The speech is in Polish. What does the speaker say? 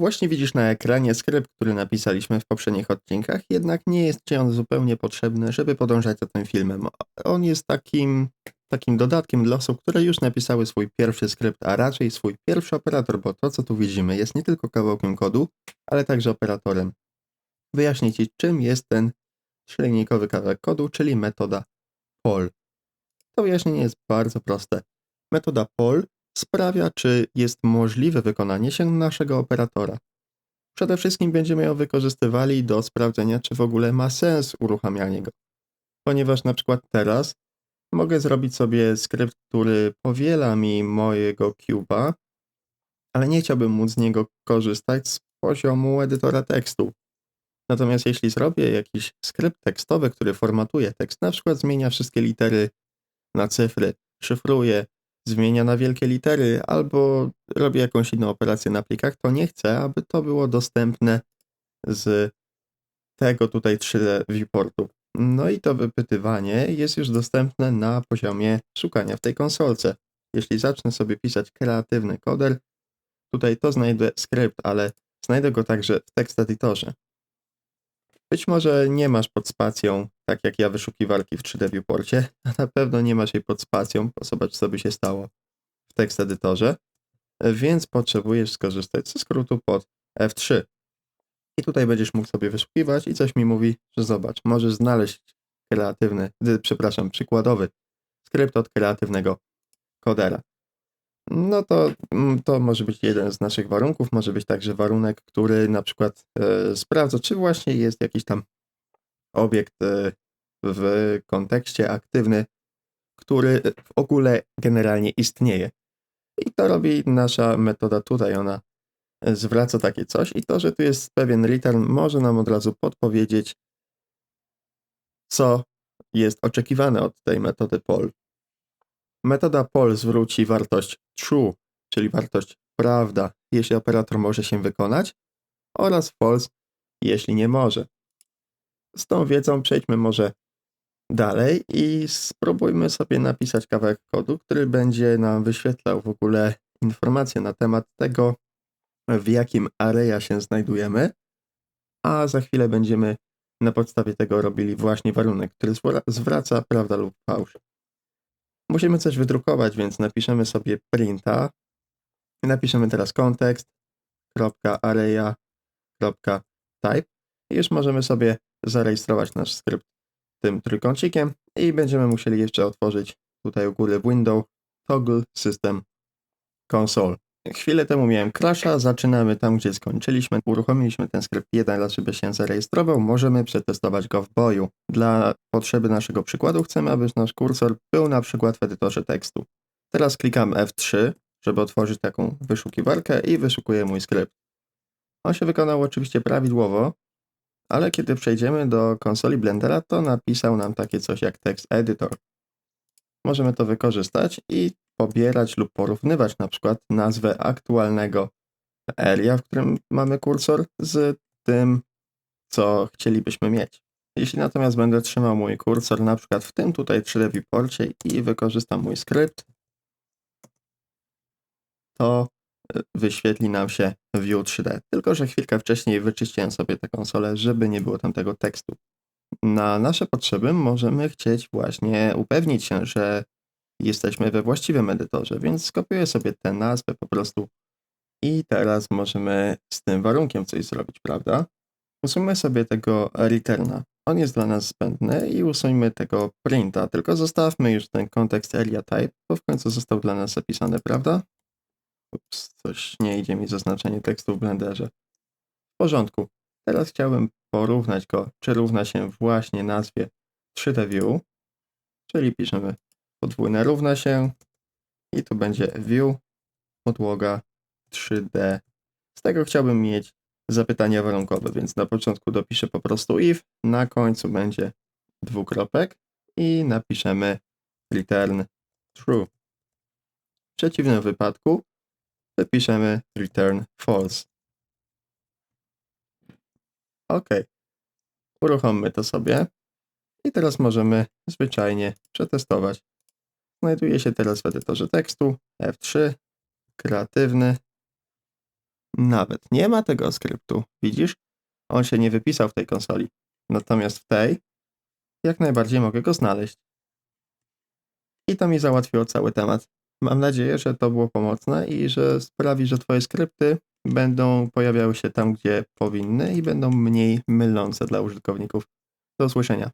Właśnie widzisz na ekranie skrypt, który napisaliśmy w poprzednich odcinkach, jednak nie jest ci on zupełnie potrzebny, żeby podążać za tym filmem. On jest takim, takim dodatkiem dla osób, które już napisały swój pierwszy skrypt, a raczej swój pierwszy operator, bo to, co tu widzimy, jest nie tylko kawałkiem kodu, ale także operatorem. Wyjaśnię ci, czym jest ten trzylinijkowy kawałek kodu, czyli metoda poll. To wyjaśnienie jest bardzo proste. Metoda poll sprawia, czy jest możliwe wykonanie się naszego operatora. Przede wszystkim będziemy ją wykorzystywali do sprawdzenia, czy w ogóle ma sens uruchamianie go. Ponieważ na przykład teraz mogę zrobić sobie skrypt, który powiela mi mojego cube'a, ale nie chciałbym móc z niego korzystać z poziomu edytora tekstu. Natomiast jeśli zrobię jakiś skrypt tekstowy, który formatuje tekst, na przykład zmienia wszystkie litery na cyfry, szyfruje, zmienia na wielkie litery albo robi jakąś inną operację na plikach, to nie chcę, aby to było dostępne z tego tutaj 3D viewportu. No i to wypytywanie jest już dostępne na poziomie szukania w tej konsolce. Jeśli zacznę sobie pisać kreatywny koder, tutaj to znajdę skrypt, ale znajdę go także w tekst editorze. Być może nie masz pod spacją, tak jak ja, wyszukiwarki w 3D Viewporcie, a na pewno nie masz jej pod spacją, zobacz, co by się stało w tekst edytorze, więc potrzebujesz skorzystać ze skrótu pod F3. I tutaj będziesz mógł sobie wyszukiwać i coś mi mówi, że zobacz, możesz znaleźć kreatywny, przepraszam, przykładowy skrypt od kreatywnego kodera no to, mm, to może być jeden z naszych warunków. Może być także warunek, który na przykład e, sprawdza, czy właśnie jest jakiś tam obiekt e, w kontekście aktywny, który w ogóle generalnie istnieje. I to robi nasza metoda tutaj. Ona zwraca takie coś i to, że tu jest pewien return, może nam od razu podpowiedzieć, co jest oczekiwane od tej metody poll. Metoda poll zwróci wartość true, czyli wartość prawda, jeśli operator może się wykonać, oraz false, jeśli nie może. Z tą wiedzą przejdźmy może dalej i spróbujmy sobie napisać kawałek kodu, który będzie nam wyświetlał w ogóle informacje na temat tego, w jakim area się znajdujemy, a za chwilę będziemy na podstawie tego robili właśnie warunek, który zwraca prawda lub fałsz. Musimy coś wydrukować, więc napiszemy sobie printa. Napiszemy teraz kontekst, type i już możemy sobie zarejestrować nasz skrypt tym trójkącikiem i będziemy musieli jeszcze otworzyć tutaj u góry window toggle system console. Chwilę temu miałem crasha, zaczynamy tam, gdzie skończyliśmy. Uruchomiliśmy ten skrypt jeden raz, żeby się zarejestrował. Możemy przetestować go w boju. Dla potrzeby naszego przykładu chcemy, aby nasz kursor był na przykład w edytorze tekstu. Teraz klikam F3, żeby otworzyć taką wyszukiwarkę i wyszukuję mój skrypt. On się wykonał oczywiście prawidłowo, ale kiedy przejdziemy do konsoli Blendera, to napisał nam takie coś jak text editor. Możemy to wykorzystać i pobierać lub porównywać na przykład nazwę aktualnego area, w którym mamy kursor, z tym, co chcielibyśmy mieć. Jeśli natomiast będę trzymał mój kursor na przykład w tym tutaj 3D viewporcie i wykorzystam mój skrypt, to y, wyświetli nam się View 3D. Tylko, że chwilkę wcześniej wyczyściłem sobie tę konsolę, żeby nie było tam tego tekstu. Na nasze potrzeby możemy chcieć właśnie upewnić się, że jesteśmy we właściwym edytorze, więc skopiuję sobie tę nazwę po prostu i teraz możemy z tym warunkiem coś zrobić, prawda? Usuńmy sobie tego returna. On jest dla nas zbędny i usuńmy tego printa, tylko zostawmy już ten kontekst area type, bo w końcu został dla nas zapisany, prawda? Ups, coś nie idzie mi zaznaczenie tekstu w Blenderze. W porządku. Teraz chciałbym porównać go, czy równa się właśnie nazwie 3D View, czyli piszemy podwójne równa się i tu będzie view, podłoga 3D. Z tego chciałbym mieć zapytanie warunkowe, więc na początku dopiszę po prostu if, na końcu będzie dwukropek i napiszemy return true. W przeciwnym wypadku wypiszemy return false. OK. Uruchommy to sobie. I teraz możemy zwyczajnie przetestować Znajduje się teraz w edytorze tekstu F3, kreatywny. Nawet nie ma tego skryptu, widzisz? On się nie wypisał w tej konsoli. Natomiast w tej jak najbardziej mogę go znaleźć. I to mi załatwiło cały temat. Mam nadzieję, że to było pomocne i że sprawi, że Twoje skrypty będą pojawiały się tam, gdzie powinny i będą mniej mylące dla użytkowników. Do usłyszenia.